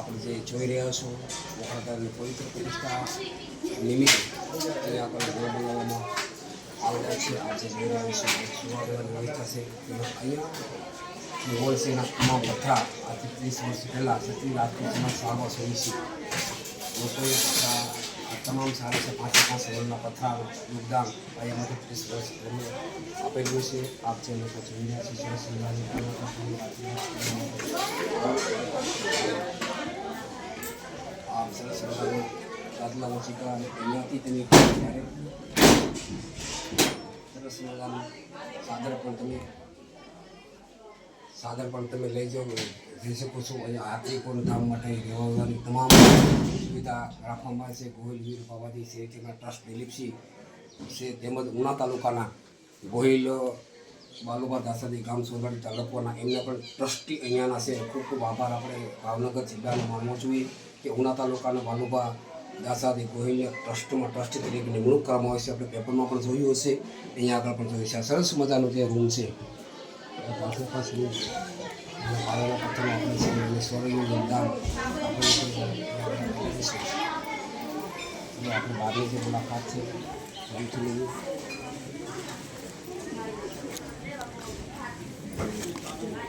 આપણે જે જોઈ રહ્યા છો વખાણદારની પવિત્ર પ્રતિષ્ઠા નિમિત્તે અહીંયા આપણે ઘર બનાવવામાં આવેલા છે. આજે જોઈ રહ્યા છો સુવા દેવાની વ્યવસ્થા તેમજ અહીંયા જે હોલ છે, એના તમામ પથરા આજથી ત્રીસ વર્ષ પહેલાં સત્રી રાજકોટમાં સાગવા છે. લોકોએ પથરા તમામ સારા છે, પાંચે પાંચ વર્ષના પથરાનું યોગદાન માટે ત્રીસ વર્ષ આપેલું છે. આપ જે લોકો જોઈ રહ્યા છે, જય મજાની આપ સરસ મજાની દાદલા ઓશિકા અને અહીંયાથી તમે ત્યારે સરસ મજાનું સાદર પણ તમે સાદર પણ તમે લઈ જાઓ જઈ શકો છો અને યાત્રિકોને ધામ માટે રહેવાની તમામ સુવિધા રાખવામાં છે ગોહિલ વીર બાવાજી છે તેના ટ્રસ્ટ દિલીપસિંહ છે તેમજ ઉના તાલુકાના ગોહિલ બાલુબા દાસાદી ગામ સોલવાડી તાલુકાના એમના પણ ટ્રસ્ટી અહીંયાના છે ખૂબ ખૂબ આભાર આપણે ભાવનગર જિલ્લાનો માનવો જોઈએ કે ઉના તાલુકાના બાલુબા દાસાદી ગોહિલ ટ્રસ્ટમાં ટ્રસ્ટી તરીકે નિમણૂક કરવામાં આવે છે. આપણે પેપરમાં પણ જોયું હશે. અહીંયા આગળ પણ જોયું છે. આ સરસ મજાનો જે રૂમ છે. રૂમ અને પાયાના પથ્થરનો આપણે છે. અને આપણે આપણે બહારની જે મુલાકાત છે